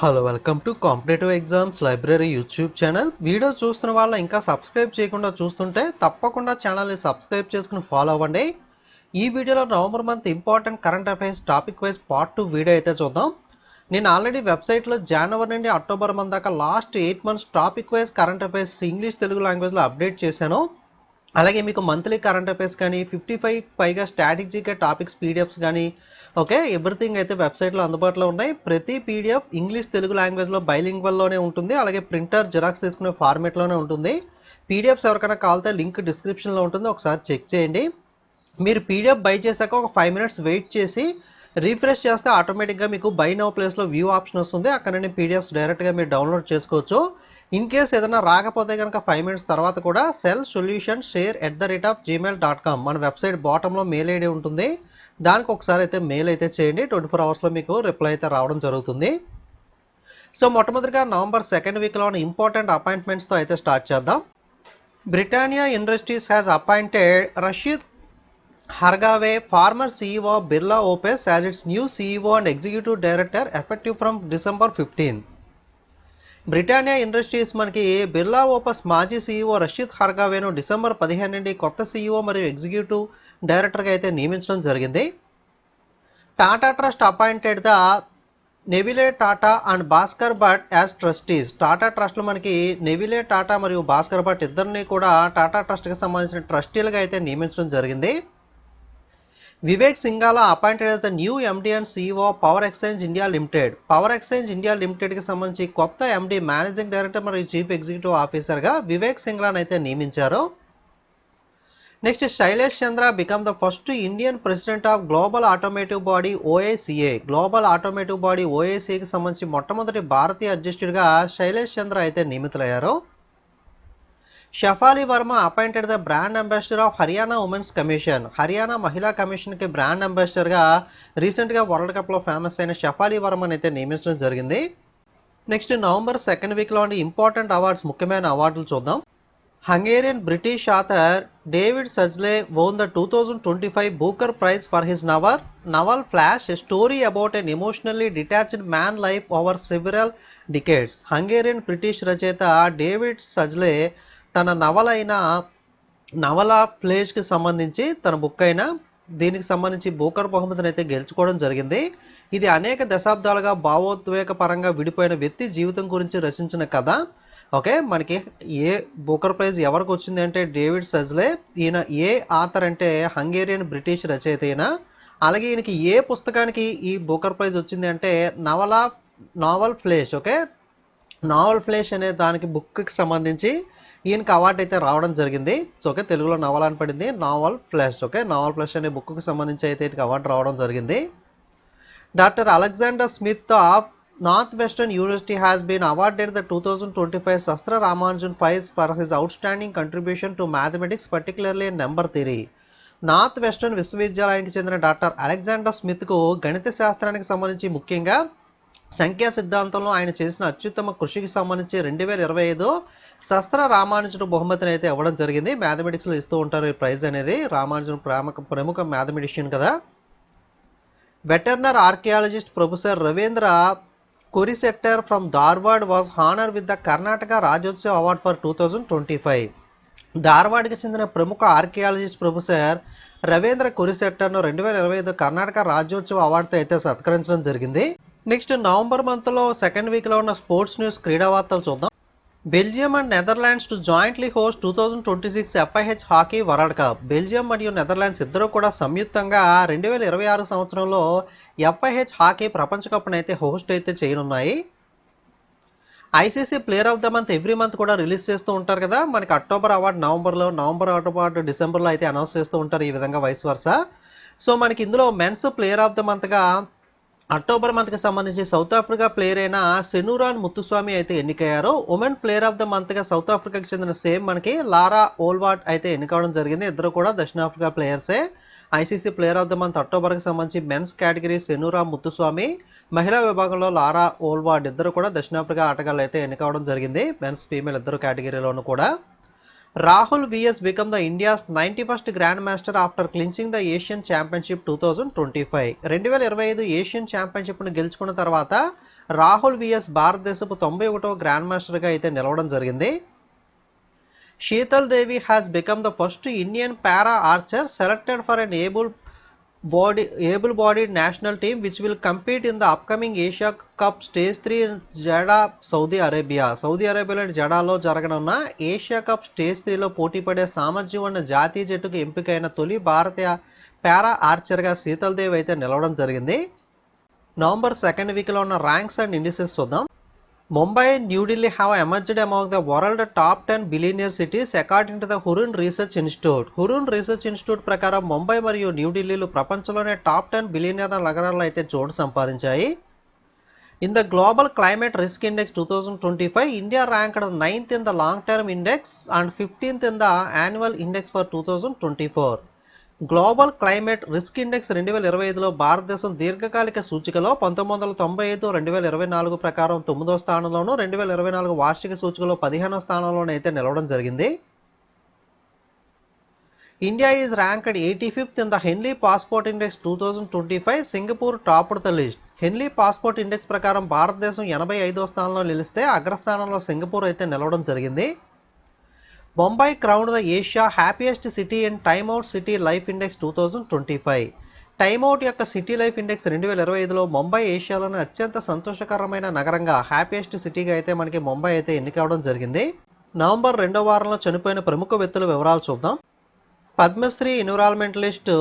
Hello welcome to competitive exams library YouTube channel video చూస్తున్న వాళ్ళు ఇంకా సబ్స్క్రైబ్ చేయకుండా చూస్తుంటే తప్పకుండా ఛానల్ని సబ్స్క్రైబ్ చేసుకుని ఫాలో అవ్వండి. ఈ వీడియోలో November month important current affairs topic wise part two video అయితే చూద్దాం. నేను ఆల్రెడీ వెబ్సైట్లో జనవరి నుండి అక్టోబర్ మంత్ దాకా last eight months topic wise current affairs English Telugu లాంగ్వేజ్లో అప్డేట్ చేశాను. అలాగే మీకు మంత్లీ కరెంట్ అఫైర్స్ కానీ ఫిఫ్టీ ఫైవ్ పైగా స్ట్రాటజీగా టాపిక్స్ పీడిఎఫ్స్ కానీ ఓకే ఎవ్రీథింగ్ అయితే వెబ్సైట్లో అందుబాటులో ఉన్నాయి. ప్రతి పీడిఎఫ్ ఇంగ్లీష్ తెలుగు లాంగ్వేజ్లో బైలింగ్వల్లోనే ఉంటుంది. అలాగే ప్రింటర్ జిరాక్స్ తీసుకునే ఫార్మేట్లోనే ఉంటుంది. పీడిఎఫ్స్ ఎవరికైనా కావాలితే లింక్ డిస్క్రిప్షన్లో ఉంటుంది. ఒకసారి చెక్ చేయండి. మీరు పీడిఎఫ్ బై చేశాక ఒక ఫైవ్ మినిట్స్ వెయిట్ చేసి రీఫ్రెష్ చేస్తే ఆటోమేటిక్గా మీకు బై నో ప్లేస్లో వ్యూ ఆప్షన్ వస్తుంది. అక్కడ నుండి పీడిఎఫ్స్ డైరెక్ట్గా మీరు డౌన్లోడ్ చేసుకోవచ్చు. ఇన్ కేస్ ఏదైనా రాకపోతే కనుక ఫైవ్ మినిట్స్ తర్వాత కూడా sell solution share at the rate of Gmail dot com మన వెబ్సైట్ బాటంలో మెయిల్ ఐడి ఉంటుంది. దానికి ఒకసారి అయితే మెయిల్ అయితే చేయండి. ట్వంటీ ఫోర్ అవర్స్లో మీకు రిప్లై అయితే రావడం జరుగుతుంది. సో మొట్టమొదటిగా నవంబర్ సెకండ్ వీక్లో ఉన్న ఇంపార్టెంట్ అపాయింట్మెంట్స్తో అయితే స్టార్ట్ చేద్దాం. Britannia Industries has appointed Rashid Hargave former CEO Birla Opus as its new CEO and executive director effective from December fifteen Britannia Industries మనకి బిర్లా ఓపస్ మాజీ సీఈఓ రషీద్ హర్గావేను డిసెంబర్ పదిహేను నుండి కొత్త సీఈఓ మరియు ఎగ్జిక్యూటివ్ డైరెక్టర్గా అయితే నియమించడం జరిగింది. Tata trust appointed the Neville Tata and Bhaskar Bhat as trustees. Tata ట్రస్ట్లో మనకి నెవిలే టాటా మరియు భాస్కర్ భట్ ఇద్దరిని కూడా టాటా ట్రస్ట్కి సంబంధించిన ట్రస్టీలుగా అయితే నియమించడం జరిగింది. Vivek Singla appointed as the new MD and CEO Power Exchange India Limited. Power Exchange India లిమిటెడ్కి సంబంధించి కొత్త ఎండి మేనేజింగ్ డైరెక్టర్ మరియు చీఫ్ ఎగ్జిక్యూటివ్ ఆఫీసర్గా వివేక్ సింగ్లాన్ అయితే నియమించారు. Next Shailesh Chandra become the first Indian president of global automotive body OACA global automotive body ఓఏసీఏకి సంబంధించి మొట్టమొదటి భారతీయ అధ్యక్షుడిగా శైలేష్ చంద్ర అయితే నియమితులయ్యారు. Shafali Verma appointed the brand ambassador of Haryana women's commission Haryana మహిళా కమిషన్కి బ్రాండ్ అంబాసిడర్గా రీసెంట్గా వరల్డ్ కప్లో ఫేమస్ అయిన షఫాలి వర్మని అయితే నియమించడం జరిగింది. నెక్స్ట్ నవంబర్ సెకండ్ వీక్లో ఇంపార్టెంట్ అవార్డ్స్ ముఖ్యమైన అవార్డులు చూద్దాం. Hungarian British author David Szalay won the two thousand twenty five Booker prize for his novel novel flash story about an emotionally detached man life over several decades Hungarian British రచయిత David Szalay తన నవల అయిన నవల ప్లేస్కి సంబంధించి తన book అయిన దీనికి సంబంధించి బూకర్ బహుమతిని అయితే గెలుచుకోవడం జరిగింది. ఇది అనేక దశాబ్దాలుగా భావోద్వేగ పరంగా విడిపోయిన వ్యక్తి జీవితం గురించి రచించిన కథ. ఓకే మనకి ఏ బూకర్ ప్రైజ్ ఎవరికి వచ్చింది అంటే డేవిడ్ సజ్లే ఈయన ఏ ఆథర్ అంటే హంగేరియన్ బ్రిటిష్ రచయిత ఈయన. అలాగే ఈయనకి ఏ పుస్తకానికి ఈ బూకర్ ప్రైజ్ వచ్చింది అంటే నవల novel flesh okay? Novel flesh అనే దానికి బుక్కి సంబంధించి ఈయనకి అవార్డు అయితే రావడం జరిగింది. సో ఓకే తెలుగులో నవల అని పడింది novel flash okay? Novel flash అనే బుక్కి సంబంధించి అయితే ఈయనకి అవార్డు రావడం జరిగింది. Doctor Alexander Smith of North Western University has been awarded the two thousand twenty five SASTRA Ramanujan prize for his outstanding contribution to mathematics particularly number theory North Western విశ్వవిద్యాలయానికి చెందిన doctor Alexander స్మిత్కు గణిత శాస్త్రానికి సంబంధించి ముఖ్యంగా సంఖ్యా సిద్ధాంతంలో ఆయన చేసిన అత్యుత్తమ కృషికి సంబంధించి రెండు వేల ఇరవై ఐదు శస్త్ర రామానుజుడు బహుమతిని అయితే ఇవ్వడం జరిగింది. మ్యాథమెటిక్స్లో ఇస్తూ ఉంటారు ఈ ప్రైజ్ అనేది. రామానుజన్ ప్రముఖ ప్రముఖ మ్యాథమెటిషియన్ కదా. Veteran archaeologist professor Ravindra Korisettar from Dharwad was honour with the Karnataka Rajyotsava award for two thousand twenty five ధార్వాడ్కి చెందిన ప్రముఖ ఆర్కియాలజిస్ట్ ప్రొఫెసర్ రవీంద్ర కొరిసెట్టర్ను రెండు వేల ఇరవై ఐదు కర్ణాటక రాజ్యోత్సవ అవార్డుతో అయితే సత్కరించడం జరిగింది. నెక్స్ట్ నవంబర్ మంత్లో సెకండ్ వీక్లో ఉన్న స్పోర్ట్స్ న్యూస్ క్రీడా వార్తలు చూద్దాం Belgium and Netherlands to jointly host two thousand twenty six FIH hockey world cup Belgium మరియు నెదర్లాండ్స్ ఇద్దరు కూడా సంయుక్తంగా రెండు వేల ఇరవై ఆరు సంవత్సరంలో ఎఫ్ఐహెచ్ హాకీ ప్రపంచ కప్ను అయితే హోస్ట్ అయితే చేయనున్నాయి. ICC player of the month every month కూడా రిలీజ్ చేస్తూ ఉంటారు కదా. మనకి అక్టోబర్ అవార్డు నవంబర్లో నవంబర్ అవార్డు డిసెంబర్లో అయితే అనౌన్స్ చేస్తూ ఉంటారు ఈ విధంగా వైస్ వరుస. సో మనకి ఇందులో మెన్స్ ప్లేయర్ ఆఫ్ ద మంత్గా అక్టోబర్ మంత్కి సంబంధించి సౌత్ ఆఫ్రికా ప్లేయర్ అయిన సెనూరాన్ ముత్తుస్వామి అయితే ఎన్నికయ్యారు. ఉమెన్ ప్లేయర్ ఆఫ్ ద మంత్గా సౌత్ ఆఫ్రికాకి చెందిన సేమ్ మనకి లారా ఓల్వాట్ అయితే ఎన్నికవడం జరిగింది. ఇద్దరు కూడా దక్షిణాఫ్రికా ప్లేయర్సే. ICC player of the month అక్టోబర్కి సంబంధించి మెన్స్ కేటగిరీ సెనూరా ముత్తుస్వామి మహిళా విభాగంలో లారా ఓల్వాడ్ ఇద్దరు కూడా దక్షిణాఫ్రికా ఆటగాళ్ళు అయితే ఎన్నికవడం జరిగింది. మెన్స్ ఫీమేల్ ఇద్దరు కేటగిరీలోనూ కూడా. Rahul VS become the India's ninety first grandmaster after clinching the Asian championship two thousand twenty five. రెండు వేల ఇరవై ఐదు ఏషియన్ ఛాంపియన్షిప్ను గెలుచుకున్న తర్వాత రాహుల్ విఎస్ భారతదేశపు తొంభై ఒకటవ గ్రాండ్ మాస్టర్గా అయితే నిలవడం జరిగింది. Sheetal Devi has become the first Indian para archer selected for an able body able body national team which will compete in the upcoming Asia cup stage three Jeddah Saudi Arabia Saudi అరేబియాలోని జడాలో జరగనున్న Asia cup stage త్రీలో పోటీ పడే సామర్థ్యం ఉన్న జాతీయ జట్టుకు ఎంపికైన తొలి భారతీయ పారా ఆర్చర్గా శీతల్ దేవ్ అయితే నిలవడం జరిగింది. నవంబర్ సెకండ్ వీక్లో ఉన్న ర్యాంక్స్ అండ్ ఇండిసెస్ చూద్దాం. Mumbai New Delhi have emerged among the world top ten billionaire cities according to the Hurun research institute Hurun research institute ప్రకారం ముంబై మరియు న్యూఢిల్లీలు ప్రపంచంలోనే టాప్ టెన్ బిలియనీర్ల నగరాల్లో అయితే చోటు సంపాదించాయి in the global climate risk index two thousand twenty five India ranked ninth in the long term index and fifteenth in the annual index for two thousand twenty four global climate risk index రెండు వేల ఇరవై ఐదులో భారతదేశం దీర్ఘకాలిక సూచికలో పంతొమ్మిది వందల తొంభై ఐదు రెండు వేల ఇరవై నాలుగు ప్రకారం తొమ్మిదో స్థానంలోనూ రెండు వేల ఇరవై నాలుగు వార్షిక సూచికలో పదిహేనో స్థానంలోనూ అయితే నిలవడం జరిగింది. India is ranked eighty fifth in the Henley passport index two thousand twenty five Singapore topped the list. Henley passport index ప్రకారం భారతదేశం ఎనభై ఐదో స్థానంలో నిలిస్తే అగ్రస్థానంలో సింగపూర్ అయితే నిలవడం జరిగింది. Bombay crowned the Asia happiest city and time out city life index two thousand twenty five. Time out యొక్క సిటీ లైఫ్ ఇండెక్స్ రెండు వేల ఇరవై ఐదులో ముంబై ఏషియాలోని అత్యంత సంతోషకరమైన నగరంగా హ్యాపీయెస్ట్ సిటీగా అయితే మనకి ముంబై అయితే ఎన్నికవడం జరిగింది. నవంబర్ రెండో వారంలో చనిపోయిన ప్రముఖ వ్యక్తుల వివరాలు చూద్దాం. Padma Shri environmentalist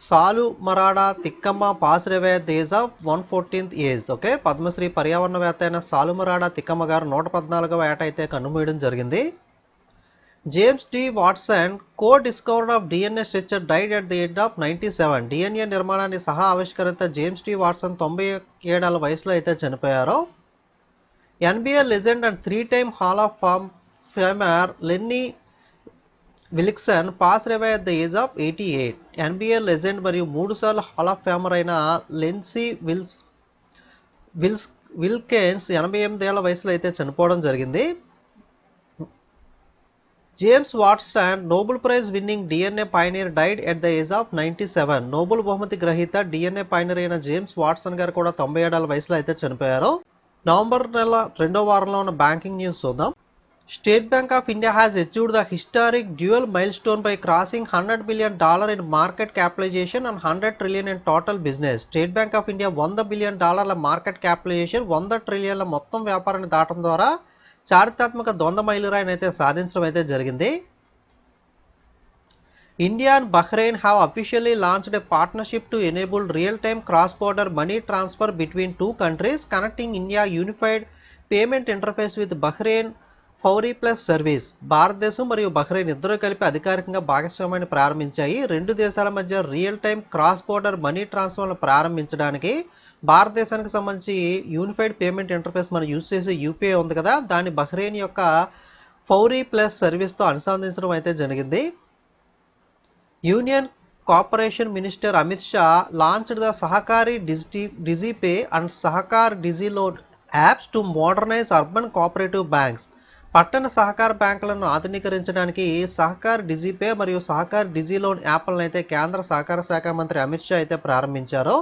Saalu Marada Thikkamma passes away దేజ్ of one fourteenth age okay? Padma Shri పర్యావరణవేత్త అయిన సాలు మరాడా తిక్కమ్మ గారు నూట పద్నాలుగవ ఏట అయితే కన్నుమూయడం జరిగింది. James D Watson co discover of DNA structure died at the end of ninety seven DNA నిర్మాణాన్ని సహా ఆవిష్కరిత జేమ్స్ డి వాట్సన్ తొంభై ఏడాల వయసులో అయితే చనిపోయారు. NBA legend and three time hall of fame famer Lenny Wilkens pass away at the age of eighty eight NBA legend మరియు మూడుసార్లు hall of famer అయిన లెన్సీ wills wills విల్కెన్స్ ఎనభై ఎనిమిదేళ్ళ వయసులో అయితే చనిపోవడం జరిగింది. James Watson Nobel prize winning DNA pioneer died at the age of ninety seven Nobel బహుమతి గ్రహీత డిఎన్ఏ పైనీర్ అయిన జేమ్స్ వాట్సన్ గారు కూడా తొంభై ఏడాల వయసులో అయితే చనిపోయారు. నవంబర్ నెల రెండో వారంలో ఉన్న బ్యాంకింగ్ న్యూస్ చూద్దాం. State Bank of India has achieved the historic dual milestone by crossing hundred billion dollar in market capitalisation and hundred trillion in total business State Bank of India వంద billion డాలర్ల market capitalisation వంద ట్రిలియన్ల మొత్తం వ్యాపారాన్ని దాటడం ద్వారా చారిత్రాత్మక ద్వంద్వ మైలురాయిని అయితే సాధించడం అయితే జరిగింది. India and Bahrain have officially launched a partnership to enable real time cross border money transfer between two countries connecting India unified payment interface with Bahrain Fawri plus service. భారతదేశం మరియు బహ్రెయిన్ ఇద్దరూ కలిపి అధికారికంగా భాగస్వామ్యాన్ని ప్రారంభించాయి. రెండు దేశాల మధ్య real time cross border money ట్రాన్స్ఫర్ను ప్రారంభించడానికి భారతదేశానికి సంబంధించి యూనిఫైడ్ పేమెంట్ ఇంటర్ఫేస్ మనం యూజ్ చేసే యూపీఐ ఉంది కదా దాన్ని బహ్రెయిన్ యొక్క ఫౌరీ ప్లస్ సర్వీస్తో అనుసంధించడం అయితే జరిగింది. Union corporation minister Amit Shah launched the Sahakari Digi DigiPay and Sahakar DigiLoan apps to modernise urban cooperative banks పట్టణ సహకార బ్యాంకులను ఆధునీకరించడానికి సహకార్ డిజిపే మరియు సహకార్ డిజిలోన్ యాప్లను అయితే కేంద్ర సహకార శాఖ మంత్రి అమిత్ షా అయితే ప్రారంభించారు.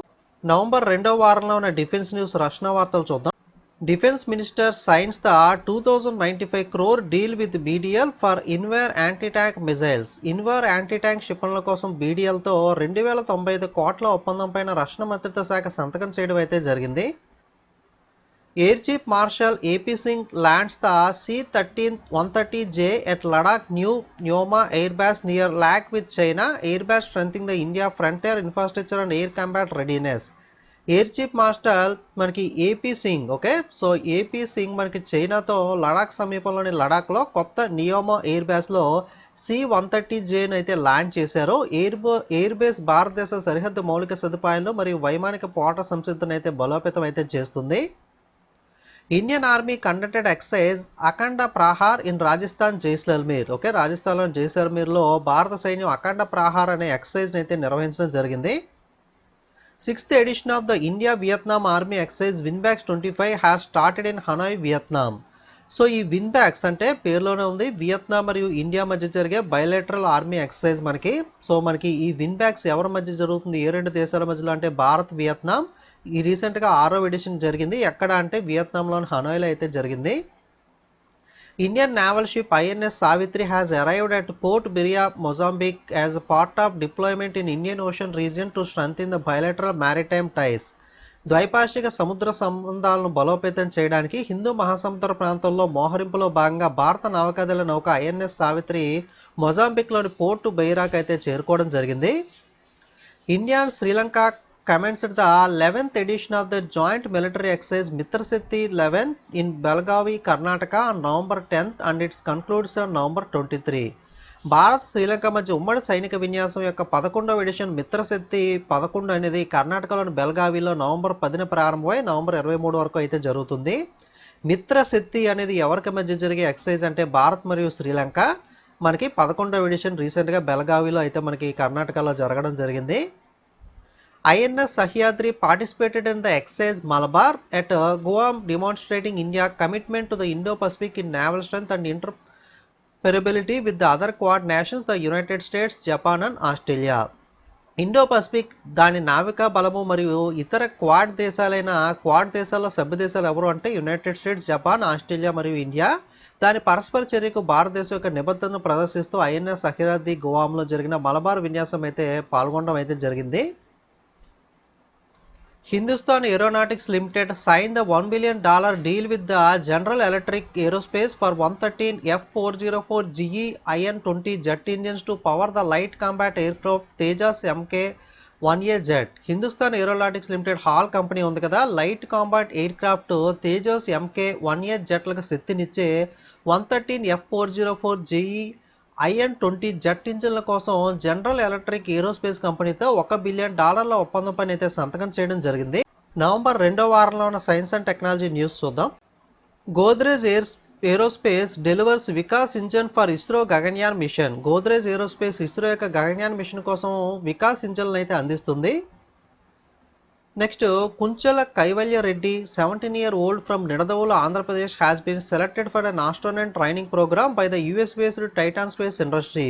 నవంబర్ రెండో వారంలో ఉన్న డిఫెన్స్ న్యూస్ రక్షణ వార్తలు చూద్దాం. Defence minister signs the two thousand ninety five crore deal with BDL for Invar anti tank missiles. Invar anti tank క్షిపణుల కోసం బీడీఎల్తో రెండు వేల తొంభై ఐదు కోట్ల ఒప్పందంపైన రక్షణ మంత్రిత్వ శాఖ సంతకం చేయడం అయితే జరిగింది. Air chief marshal AP Singh lands the C thirteen one thirty J at Ladakh new Nyoma air base near LAC with China. Air base strengthening the India frontier infrastructure and air combat readiness. Air chief master మనకి AP Singh okay? So AP Singh మనకి చైనాతో లడాక్ సమీపంలోని లడాక్లో కొత్త Nyoma air బేస్లో C one thirty జేని అయితే land చేశారు. ఎయిర్ ఎయిర్ బేస్ భారతదేశ సరిహద్దు మౌలిక సదుపాయాలు మరియు వైమానిక పోట సంసిద్ధనైతే బలోపేతం అయితే చేస్తుంది. Indian army conducted exercise Akhanda Prahar in Rajasthan Jaisalmer okay రాజస్థాన్లోని జైసల్మీర్లో భారత సైన్యం అఖండ ప్రహార్ అనే ఎక్సైజ్ని అయితే నిర్వహించడం జరిగింది. Sixth edition of the India Vietnam army exercise VINBAX twenty five has started in Hanoi Vietnam so ఈ విన్బ్యాక్స్ అంటే పేరులోనే ఉంది. వియత్నాం మరియు ఇండియా మధ్య జరిగే బయలేటరల్ ఆర్మీ ఎక్సైజ్ మనకి. సో మనకి ఈ విన్బ్యాక్స్ ఎవరి మధ్య జరుగుతుంది? ఏ రెండు దేశాల మధ్యలో? అంటే భారత్ వియత్నాం ఈ రీసెంట్గా ఆరో ఎడిషన్ జరిగింది. ఎక్కడ అంటే వియత్నాంలోని హనోయ్లో అయితే జరిగింది. Indian naval ship INS Savitri has arrived at port Beira Mozambique as part of deployment in Indian ocean region to strength in the bilateral maritime ties ద్వైపాక్షిక సముద్ర సంబంధాలను బలోపేతం చేయడానికి హిందూ మహాసముద్ర ప్రాంతంలో మోహరింపులో భాగంగా భారత నౌకాదళ నౌక ఐఎన్ఎస్ సావిత్రి మొజాంబిక్లోని పోర్టు బైరాక్ అయితే చేరుకోవడం జరిగింది. India Sri Lanka commenced the 11th edition of the joint military exercise Mitra Shakti 11 in Belagavi Karnataka on November 10th and it concludes on November 23. Bharat Sri Lanka మధ్య ఉమ్మడి సైనిక విన్యాసం యొక్క పదకొండవ ఎడిషన్ మిత్రశక్తి పదకొండు అనేది కర్ణాటకలోని బెల్గావిలో నవంబర్ పదిన ప్రారంభమై నవంబర్ ఇరవై మూడు వరకు అయితే జరుగుతుంది. మిత్రశక్తి అనేది ఎవరికి మధ్య జరిగే ఎక్సర్సైజ్ అంటే భారత్ మరియు శ్రీలంక మనకి పదకొండవ ఎడిషన్ రీసెంట్గా బెల్గావిలో అయితే మనకి కర్ణాటకలో జరగడం జరిగింది. INS Sahyadri participated in the exercise Malabar at uh, Guam, demonstrating India's commitment to the Indo-Pacific in naval strength and interoperability with the other Quad nations, the United States, Japan, and Australia. Indo Pacific దాని నావికా బలము మరియు ఇతర quad దేశాలైన quad దేశాల సభ్య దేశాలు ఎవరు అంటే యునైటెడ్ స్టేట్స్ జపాన్ ఆస్ట్రేలియా మరియు ఇండియా దాని పరస్పర చర్యకు భారతదేశం యొక్క నిబద్ధతను ప్రదర్శిస్తూ ఐఎన్ఎస్ సహిరాద్ది గోవాంలో జరిగిన మలబార్ విన్యాసం అయితే పాల్గొనడం అయితే జరిగింది Hindustan Aeronautics Limited sign the one billion dollar deal with the General Electric Aerospace for one thirteen F four zero four GE IN twenty jet engines to power the light combat aircraft Tejas MK one A jet. Hindustan Aeronautics Limited HAL company ఉంది కదా light combat aircraft Tejas MK one A జెట్లకు శక్తినిచ్చే one thirteen F four zero four GE IN twenty jet ఇంజిన్ల కోసం general Electric aerospace కంపెనీతో ఒక billion డాలర్ల ఒప్పందం పైన అయితే సంతకం చేయడం జరిగింది. నవంబర్ రెండో వారంలో ఉన్న సైన్స్ అండ్ టెక్నాలజీ న్యూస్ చూద్దాం. Godrej air aerospace delivers Vikas engine for ISRO Gaganyaan mission. Godrej aerospace ISRO యొక్క గగన్యాన్ మిషన్ కోసం వికాస్ ఇంజన్లను అయితే అందిస్తుంది. Next Kunchela Kaivalya Reddy seventeen year old from Nidadavolu Andhra Pradesh has been selected for an astronaut training programme by the US based Titan space industry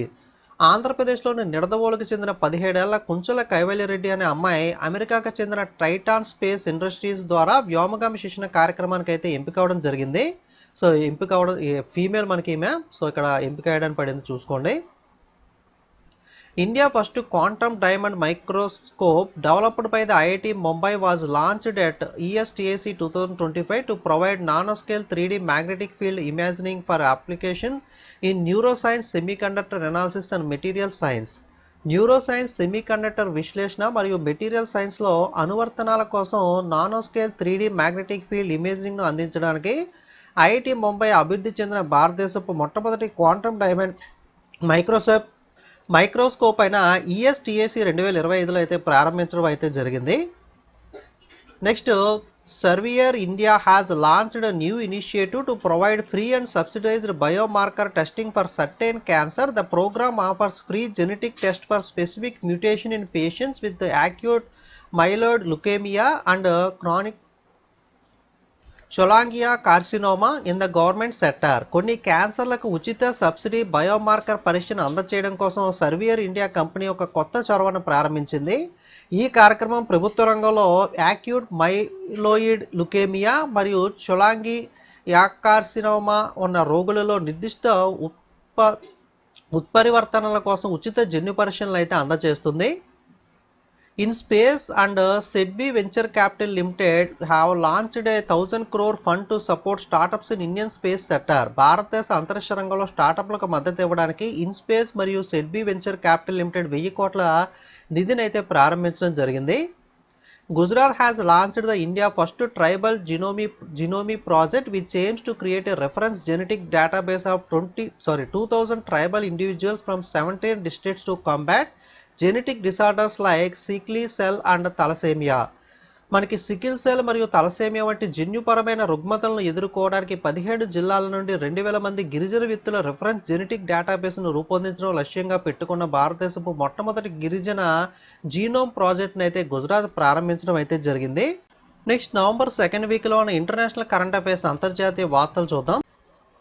ఆంధ్రప్రదేశ్లోని నిడదవోలుకు చెందిన పదిహేడేళ్ళ కుంచెల కైవల్య రెడ్డి అనే అమ్మాయి అమెరికాకు చెందిన టైటాన్ స్పేస్ ఇండస్ట్రీస్ ద్వారా వ్యోమగామి శిక్షణ కార్యక్రమానికి అయితే ఎంపిక అవడం జరిగింది. సో ఎంపిక అవడం ఫీమేల్ మనకి ఈమె. సో ఇక్కడ ఎంపిక అయ్యడానికి పడింది చూసుకోండి. India first quantum diamond microscope developed by the IIT Mumbai was launched at ESTIC two thousand twenty five to provide nano scale three D magnetic field imaging for application in neuroscience semiconductor analysis and material science neuroscience semiconductor విశ్లేషణ మరియు material సైన్స్లో అనువర్తనాల కోసం nanoscale three D magnetic field ఇమేజింగ్ను అందించడానికి IIT Mumbai అభివృద్ధి చెందిన భారతదేశపు మొట్టమొదటి క్వాంటమ్ డైమండ్ మైక్రోసాఫ్ట్ మైక్రోస్కోప్ అయిన ఈఎస్టిఏసి రెండు వేల ఇరవై ఐదులో అయితే ప్రారంభించడం అయితే జరిగింది. Next Servier India has launched new initiative to provide free and subsidised biomarker testing for certain cancer the programme offers free genetic test for specific mutation in patients with acute myeloid leukaemia and chronic cholangiocarcinoma in the government sector. కొన్ని క్యాన్సర్లకు ఉచిత subsidy biomarker పరీక్షను అందచేయడం కోసం సర్వియర్ India company ఒక కొత్త చొరవను ప్రారంభించింది. ఈ కార్యక్రమం ప్రభుత్వ రంగంలో యాక్యూట్ మైలోయిడ్ లుకేమియా మరియు చొలాంగి యాకార్సినోమా ఉన్న రోగులలో నిర్దిష్ట ఉత్ప ఉత్పరివర్తనల కోసం ఉచిత జన్యు పరీక్షలను అయితే అందజేస్తుంది. In space and SIDBI venture capital limited have launched a thousand crore fund to support startups in Indian space sector భారతదేశ అంతరిక్ష రంగంలో స్టార్టప్లకు మద్దతు ఇవ్వడానికి ఇన్ స్పేస్ మరియు సెడ్బీ వెంచర్ క్యాపిటల్ లిమిటెడ్ వెయ్యి కోట్ల నిధిని అయితే ప్రారంభించడం జరిగింది. Gujarat has launched the India first tribal genome genome project which aims to create a reference genetic database of twenty sorry two thousand tribal individuals from seventeen districts to combat genetic disorders like sickle cell and thalassaemia మనకి sickle cell మరియు thalassaemia వంటి జన్యుపరమైన రుగ్మతలను ఎదుర్కోవడానికి పదిహేడు జిల్లాల నుండి రెండు వేల మంది గిరిజన వ్యక్తుల రిఫరెన్స్ జెనెటిక్ డేటాబేస్ను రూపొందించడం లక్ష్యంగా పెట్టుకున్న భారతదేశపు మొట్టమొదటి గిరిజన జీనోమ్ ప్రాజెక్ట్ని అయితే గుజరాత్ ప్రారంభించడం అయితే జరిగింది. నెక్స్ట్ నవంబర్ సెకండ్ వీక్లో ఉన్న ఇంటర్నేషనల్ కరెంట్ అఫైర్స్ అంతర్జాతీయ వార్తలు చూద్దాం.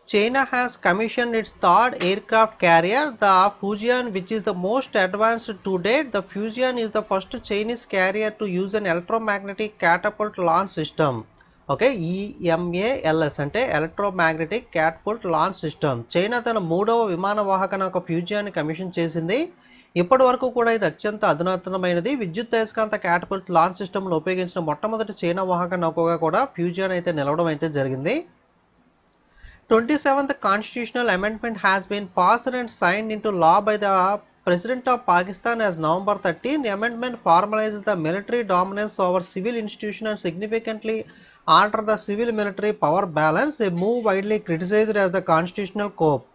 China has commissioned its third aircraft carrier, the Fujian, which is the most advanced to date. The Fujian is the first Chinese carrier to use an electromagnetic catapult launch system. Okay EMALS అంటే electromagnetic catapult launch system China తన మూడవ విమాన వాహక ఒక ఫ్యూజియాన్ని commission చేసింది ఇప్పటి వరకు కూడా ఇది అత్యంత అధునాతనమైనది విద్యుత్ అయస్కాంత క్యాటపుల్ట్ లాంచ్ సిస్టమ్లో ఉపయోగించిన మొట్టమొదటి చైనా వాహక నౌకగా కూడా ఫ్యూజియాన్ అయితే నిలవడం అయితే జరిగింది twenty constitutional amendment amendment been passed and and into law by law by the president of Pakistan as November thirteen the amendment formalise the military civil over civil institution and significantly alter the civil military power balance widely move widely criticised constitutional the constitutional coup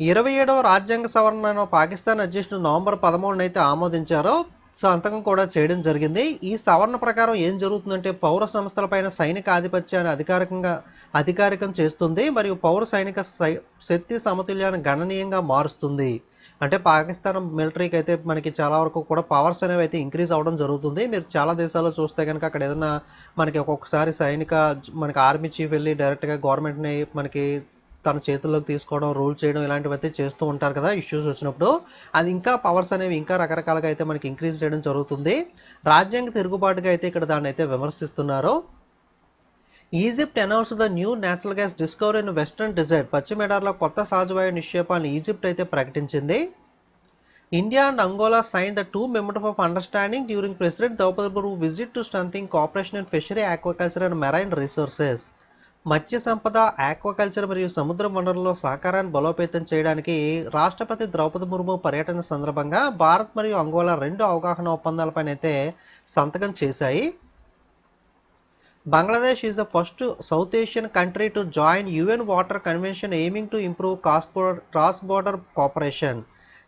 ఇరవై ఏడవ రాజ్యాంగ సవరణను పాకిస్తాన్ అధ్యక్షుడు November పదమూడున అయితే ఆమోదించారో. సంతకం కూడా చేయడం జరిగింది. ఈ సవరణ ప్రకారం ఏం జరుగుతుందంటే పౌర సంస్థలపైన సైనిక ఆధిపత్యాన్ని అధికారికంగా అధికారికం చేస్తుంది మరియు పౌర సైనిక శక్తి సమతుల్యాన్ని గణనీయంగా మారుస్తుంది. అంటే పాకిస్తాన్ మిలిటరీకి అయితే మనకి చాలా వరకు కూడా పవర్స్ అనేవి అయితే ఇంక్రీజ్ అవ్వడం జరుగుతుంది. మీరు చాలా దేశాల్లో చూస్తే కనుక అక్కడ ఏదైనా మనకి ఒక్కొక్కసారి సైనిక మనకి ఆర్మీ చీఫ్ వెళ్ళి డైరెక్ట్గా గవర్నమెంట్ని మనకి తన చేతుల్లోకి తీసుకోవడం రూల్ చేయడం ఇలాంటివి అయితే చేస్తూ ఉంటారు కదా ఇష్యూస్ వచ్చినప్పుడు. అది ఇంకా పవర్స్ అనేవి ఇంకా రకరకాలుగా అయితే మనకి ఇంక్రీజ్ చేయడం జరుగుతుంది. రాజ్యాంగ తిరుగుబాటుగా అయితే ఇక్కడ దాన్ని అయితే విమర్శిస్తున్నారు. Egypt announce the new natural gas discovery in western desert. పశ్చిమ ఎడార్లో కొత్త సహజవాయు నిక్షేపాలను ఈజిప్ట్ అయితే ప్రకటించింది. India and Angola sign the two memorandum of understanding during president Droupadi Murmu visit to strengthen cooperation in fishery aquaculture and marine resources మత్స్య సంపద aquaculture మరియు సముద్ర వనరుల్లో సహకారాన్ని బలోపేతం చేయడానికి రాష్ట్రపతి ద్రౌపది ముర్ము పర్యటన సందర్భంగా భారత్ మరియు అంగోలా రెండు అవగాహన ఒప్పందాలపైన అయితే సంతకం చేశాయి. Bangladesh is the first south Asian country to join UN water convention aiming to improve cross cross border cooperation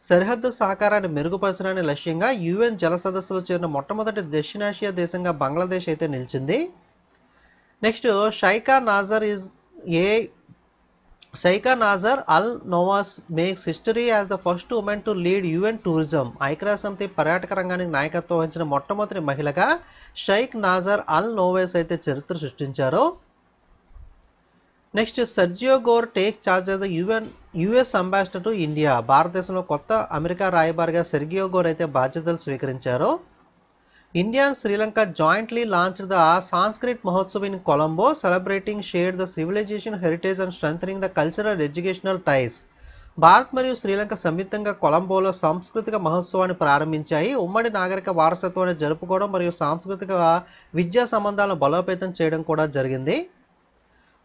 సరిహద్దు సహకారాన్ని మెరుగుపరచడానికి లక్ష్యంగా యుఎన్ జల సదస్సులో చేరిన మొట్టమొదటి దక్షిణాసియా దేశంగా బంగ్లాదేశ్ అయితే నిలిచింది. Next Shaikha Nasser is a Shaikha Nasser Al Nowais makes history as the first women to lead UN tourism ఐక్యరాజ్య సమితి పర్యాటక రంగానికి నాయకత్వం వహించిన మొట్టమొదటి మహిళగా షైక్ నాజర్ అల్ నోవేస్ అయితే చరిత్ర సృష్టించారో. Next Sergio Gor take charge of the UN US ambassador to India. భారతదేశంలో కొత్త అమెరికా రాయబారిగా సెర్జియో గోర్ అయితే బాధ్యతలు స్వీకరించారు. India and Sri Lanka jointly launch the Sanskrit Mahotsav in Colombo celebrating shared the civilization heritage and strengthening the cultural educational ties. Bharat మరియు శ్రీలంక సంయుక్తంగా కొలంబోలో సాంస్కృతిక మహోత్సవాన్ని ప్రారంభించాయి. ఉమ్మడి నాగరిక వారసత్వాన్ని జరుపుకోవడం మరియు సాంస్కృతిక విద్యా సంబంధాలను బలోపేతం చేయడం కూడా జరిగింది.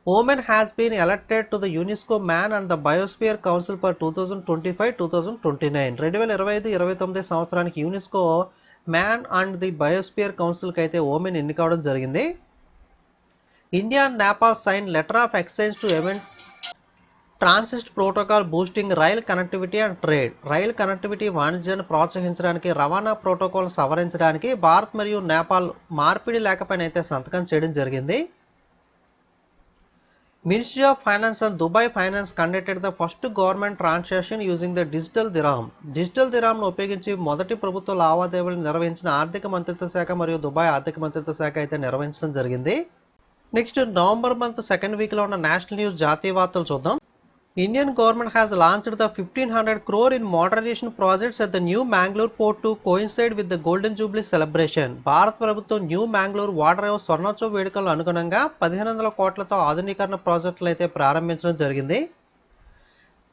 Oman has been elected to the UNESCO man and the biosphere council for two thousand twenty five two thousand twenty nine రెండు వేల ఇరవై ఐదు ఇరవై తొమ్మిది సంవత్సరానికి UNESCO man and the biosphere కౌన్సిల్కి అయితే ఓమెన్ ఎన్నికవడం జరిగింది. India Nepal sign letter of exchange to event transit protocol boosting rail connectivity and trade. Rail connectivity వాణిజ్యాన్ని ప్రోత్సహించడానికి రవాణా ప్రోటోకాల్ సవరించడానికి భారత్ మరియు నేపాల్ మార్పిడి లేకపోయినా అయితే సంతకం చేయడం జరిగింది. Ministry of finance and Dubai finance conducted the first government transaction using the digital dirham digital దిరామ్ను ఉపయోగించి మొదటి ప్రభుత్వ లావాదేవీలు నిర్వహించిన ఆర్థిక మంత్రిత్వ శాఖ మరియు దుబాయ్ ఆర్థిక మంత్రిత్వ శాఖ అయితే నిర్వహించడం జరిగింది. నెక్స్ట్ నవంబర్ మంత్ సెకండ్ వీక్లో ఉన్న నేషనల్ న్యూస్ జాతీయ వార్తలు చూద్దాం. Indian government has launched the fifteen hundred crore in moderation projects at the new Mangalore port to coincide with the golden jubilee celebration భారత ప్రభుత్వం న్యూ మ్యాంగ్లూర్ వాటర్ స్వర్ణోత్సవ వేడుకలను అనుగుణంగా పదిహేను వందల కోట్లతో ఆధునీకరణ ప్రాజెక్టులు అయితే ప్రారంభించడం జరిగింది.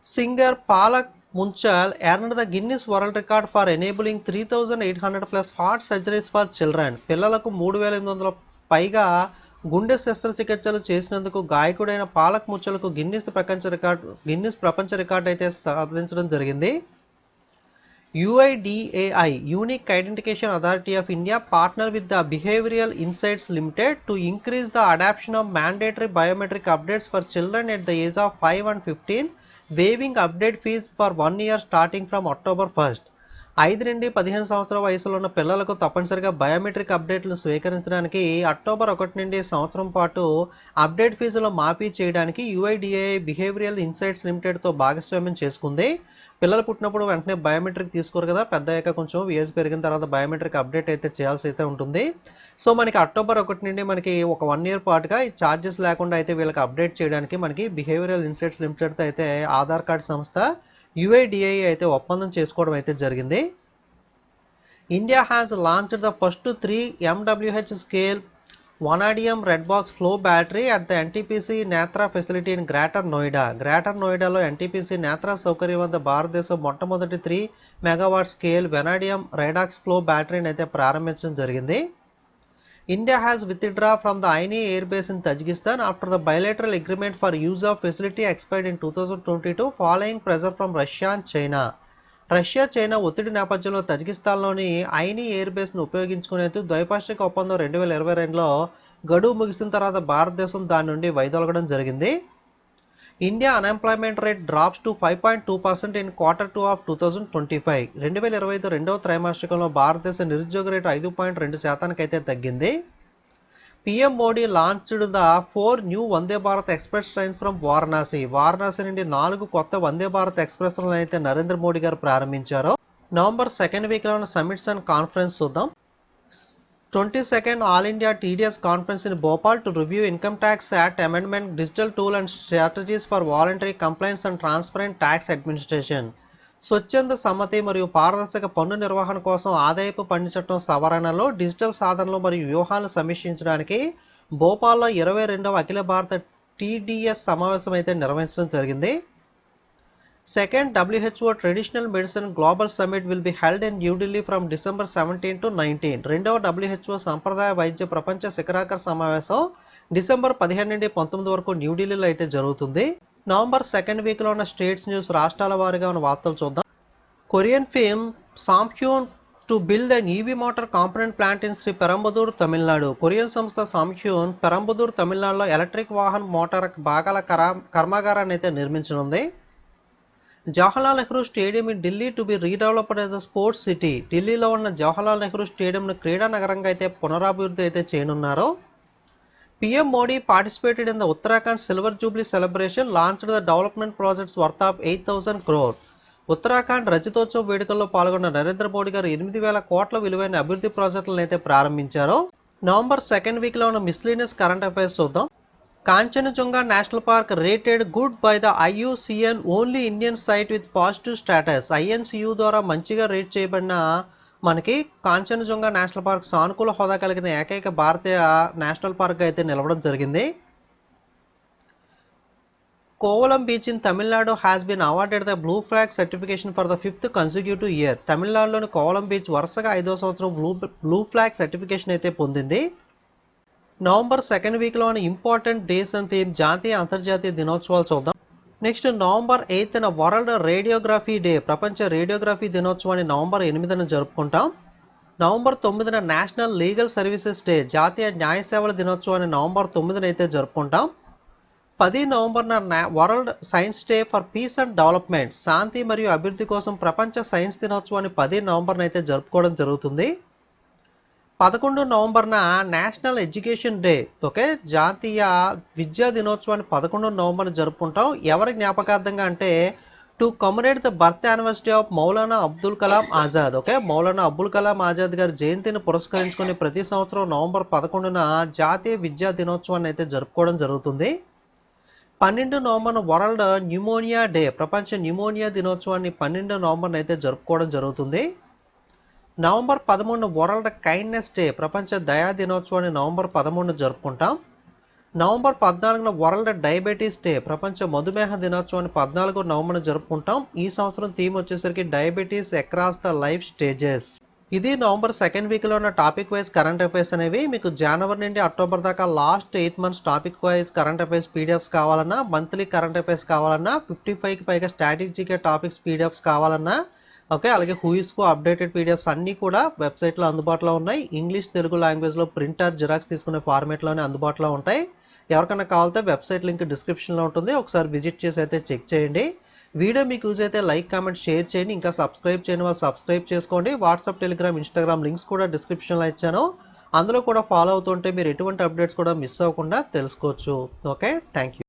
Singer Palak Muchhal earned the Guinness world record for enabling three thousand eight hundred plus heart surgeries for children పిల్లలకు మూడు వేల ఎనిమిది వందల పైగా గుండె శస్త్రచికిత్సలు చేసినందుకు గాయకుడైన పాలక్ ముచ్చలకు గిన్నిస్ ప్రపంచ రికార్డ్ గిన్నిస్ ప్రపంచ రికార్డ్ అయితే సాధించడం జరిగింది. UIDAI unique identification authority of India partner with the behavioural insights limited to increase the adoption of mandatory biometric updates for children at the age of five and fifteen waiving update fees for one year starting from October first ఐదు నుండి పదిహేను సంవత్సరాల వయసులో ఉన్న పిల్లలకు తప్పనిసరిగా biometric అప్డేట్లు స్వీకరించడానికి అక్టోబర్ ఒకటి నుండి సంవత్సరం పాటు అప్డేట్ ఫీజులో మాఫీ చేయడానికి యుఐడిఏఐ బిహేవియరల్ ఇన్సైట్స్ లిమిటెడ్తో భాగస్వామ్యం చేసుకుంది. పిల్లలు పుట్టినప్పుడు వెంటనే బయోమెట్రిక్ తీసుకోరు కదా. పెద్ద అయ్యాక కొంచెం ఏజ్ పెరిగిన తర్వాత బయోమెట్రిక్ అప్డేట్ అయితే చేయాల్సి అయితే ఉంటుంది. సో మనకి అక్టోబర్ ఒకటి నుండి మనకి ఒక వన్ ఇయర్ పాటుగా ఈ ఛార్జెస్ లేకుండా అయితే వీళ్ళకి అప్డేట్ చేయడానికి మనకి బిహేవియరల్ ఇన్సైట్స్ లిమిటెడ్తో అయితే ఆధార్ కార్డ్ సంస్థ యుఐడిఐ అయితే ఒప్పందం చేసుకోవడం అయితే జరిగింది. India has launched the first three ఎండబ్ల్యూహెచ్ scale vanadium redox flow battery at the NTPC Netra facility in greater Noida. Greater నోయిడాలో NTPC Netra సౌకర్యం వద్ద భారతదేశం మొట్టమొదటి three megawatt scale vanadium redox flow బ్యాటరీని అయితే ప్రారంభించడం జరిగింది. India has withdraw from the Ayni air base in Tajikistan after the bilateral agreement for use of facility expired in two thousand twenty two following pressure from Russia and China Russia China ఒత్తిడి నేపథ్యంలో తజికిస్తాన్లోని Ayni air బేస్ను ఉపయోగించుకునేందుకు ద్వైపాక్షిక ఒప్పందం రెండు వేల ఇరవై రెండులో గడువు ముగిసిన తర్వాత భారతదేశం దాని నుండి వైదొలగడం జరిగింది. India unemployment rate drops to five point two percent in quarter two of two thousand twenty five రెండు వేల ఇరవై ఐదు రెండవ త్రైమాసికంలో భారతదేశ నిరుద్యోగ రేటు ఐదు పాయింట్ రెండు శాతానికైతే తగ్గింది. PM Modi launched the four new Vande Bharat express trains from Varanasi Varanasi నుండి నాలుగు కొత్త వందే భారత్ ఎక్స్ప్రెస్లను అయితే నరేంద్ర మోడీ గారు ప్రారంభించారు. నవంబర్ సెకండ్ వీక్లో ఉన్న సమిట్స్ అండ్ కాన్ఫరెన్స్ చూద్దాం. Twenty second all India TDS conference in Bhopal to review income tax act amendment digital tool and strategies for voluntary complaints and transparent tax administration. స్వచ్ఛంద సమ్మతి మరియు పారదర్శక పన్ను నిర్వహణ కోసం ఆదాయపు పన్ను చట్టం సవరణలో డిజిటల్ సాధనలు మరియు వ్యూహాలను సమీక్షించడానికి భోపాల్లో ఇరవై రెండవ అఖిల భారత టీడీఎస్ సమావేశం అయితే నిర్వహించడం జరిగింది. Second WHO traditional medicine global summit will be held in New Delhi from December seventeen to nineteen రెండవ డబ్ల్యూహెచ్ఓ సంప్రదాయ వైద్య ప్రపంచ శిఖరాకర సమావేశం డిసెంబర్ పదిహేను నుండి పంతొమ్మిది వరకు న్యూఢిల్లీలో అయితే జరుగుతుంది. నవంబర్ సెకండ్ వీక్లో ఉన్న స్టేట్స్ న్యూస్ రాష్ట్రాల వారిగా ఉన్న వార్తలు చూద్దాం. Korean firm Samhyun to build an EV motor component plant in Sri Perumbudur Tamil Nadu Korean సంస్థ సామ్హ్యూన్ పెరంబదూర్ తమిళనాడులో ఎలక్ట్రిక్ వాహన్ మోటార్ భాగాల కరా కర్మాగారాన్ని అయితే నిర్మించనుంది. Jawaharlal Nehru stadium in Delhi to be redeveloped as a sports city. ఢిల్లీలో ఉన్న జవహర్లాల్ నెహ్రూ స్టేడియంను క్రీడా నగరంగా అయితే పునరాభివృద్ధి అయితే చేయనున్నారు. PM Modi participated in the Uttarakhand silver jubilee celebration launched the development projects worth of eight thousand crore. Uttarakhand రజతోత్సవ వేడుకల్లో పాల్గొన్న నరేంద్ర మోడీ గారు ఎనిమిది వేల కోట్ల విలువైన అభివృద్ధి ప్రాజెక్టులను అయితే ప్రారంభించారు. నవంబర్ సెకండ్ వీక్లో ఉన్న మిస్లీనియస్ కరెంట్ అఫైర్స్ చూద్దాం. Kanchenjunga national park rated good by the IUCN only Indian site with positive status. ఐఎన్సియు ద్వారా మంచిగా రేట్ చేయబడిన మనకి కాంచనజంగా నేషనల్ పార్క్ సానుకూల హోదా కలిగిన ఏకైక భారతీయ నేషనల్ పార్క్ అయితే నిలవడం జరిగింది. Kovalam beach in Tamil Nadu has been awarded the blue flag certification for the fifth consecutive year తమిళనాడులోని కోవలం బీచ్ వరుసగా ఐదో సంవత్సరం బ్లూ బ్లూ ఫ్లాగ్ సర్టిఫికేషన్ అయితే పొందింది. నవంబర్ సెకండ్ వీక్లో ఇంపార్టెంట్ డేస్ అండ్ థీమ్ జాతీయ అంతర్జాతీయ దినోత్సవాలు చూద్దాం. నెక్స్ట్ నవంబర్ ఎయిత్న వరల్డ్ రేడియోగ్రఫీ డే ప్రపంచ రేడియోగ్రఫీ దినోత్సవాన్ని నవంబర్ ఎనిమిదిన జరుపుకుంటాం. నవంబర్ తొమ్మిదిన నేషనల్ లీగల్ సర్వీసెస్ డే జాతీయ న్యాయ సేవల దినోత్సవాన్ని నవంబర్ తొమ్మిదిన అయితే జరుపుకుంటాం. పది నవంబర్న world science day for peace and development శాంతి మరియు అభివృద్ధి కోసం ప్రపంచ సైన్స్ దినోత్సవాన్ని పది నవంబర్న అయితే జరుపుకోవడం జరుగుతుంది. పదకొండు నవంబర్న నేషనల్ ఎడ్యుకేషన్ డే ఓకే? జాతీయ విద్యా దినోత్సవాన్ని పదకొండు నవంబర్ జరుపుకుంటాం. ఎవరి జ్ఞాపకార్థంగా అంటే to commemorate the birth anniversary of Maulana Abdul Kalam Azad okay? Maulana Abdul Kalam Azad గారి జయంతిని పురస్కరించుకుని ప్రతి సంవత్సరం నవంబర్ పదకొండున జాతీయ విద్యా దినోత్సవాన్ని అయితే జరుపుకోవడం జరుగుతుంది. పన్నెండు నవంబర్ వరల్డ్ న్యూమోనియా డే ప్రపంచ న్యూమోనియా దినోత్సవాన్ని పన్నెండు నవంబర్ అయితే జరుపుకోవడం జరుగుతుంది. నవంబర్ పదమూడున వరల్డ్ కైండ్నెస్ డే ప్రపంచ దయా దినోత్సవాన్ని నవంబర్ పదమూడున జరుపుకుంటాం. నవంబర్ పద్నాలుగున వరల్డ్ డయాబెటీస్ డే ప్రపంచ మధుమేహ దినోత్సవాన్ని పద్నాలుగు నవంబర్న జరుపుకుంటాం. ఈ సంవత్సరం థీమ్ వచ్చేసరికి diabetes across the life stages ఇది నవంబర్ సెకండ్ వీక్లో ఉన్న టాపిక్ వైజ్ కరెంట్ అఫైర్స్ అనేవి. మీకు జనవరి నుండి అక్టోబర్ దాకా last eight months topic wise current affairs PDFs కావాలన్నా మంత్లీ కరెంట్ అఫైర్స్ కావాలన్నా ఫిఫ్టీ ఫైవ్కి పైగా స్ట్రాటజిక్ టాపిక్స్ పీడిఎఫ్స్ కావాలన్నా ఓకే అలాగే హూయిస్కు అప్డేటెడ్ పీడిఎఫ్స్ అన్నీ కూడా వెబ్సైట్లో అందుబాటులో ఉన్నాయి. ఇంగ్లీష్ తెలుగు లాంగ్వేజ్లో ప్రింటర్ జిరాక్స్ తీసుకునే ఫార్మేట్లోనే అందుబాటులో ఉంటాయి. ఎవరికైనా కావాలితే వెబ్సైట్ లింక్ డిస్క్రిప్షన్లో ఉంటుంది. ఒకసారి విజిట్ చేసి అయితే చెక్ చేయండి. వీడియో మీకు యూజ్ అయితే లైక్ కామెంట్ షేర్ చేయండి. ఇంకా సబ్స్క్రైబ్ చేయని వాళ్ళు సబ్స్క్రైబ్ చేసుకోండి. వాట్సాప్ టెలిగ్రామ్ ఇన్స్టాగ్రామ్ లింక్స్ కూడా డిస్క్రిప్షన్లో ఇచ్చాను. అందులో కూడా ఫాలో అవుతుంటే మీరు ఎటువంటి అప్డేట్స్ కూడా మిస్ అవ్వకుండా తెలుసుకోవచ్చు. Okay thank you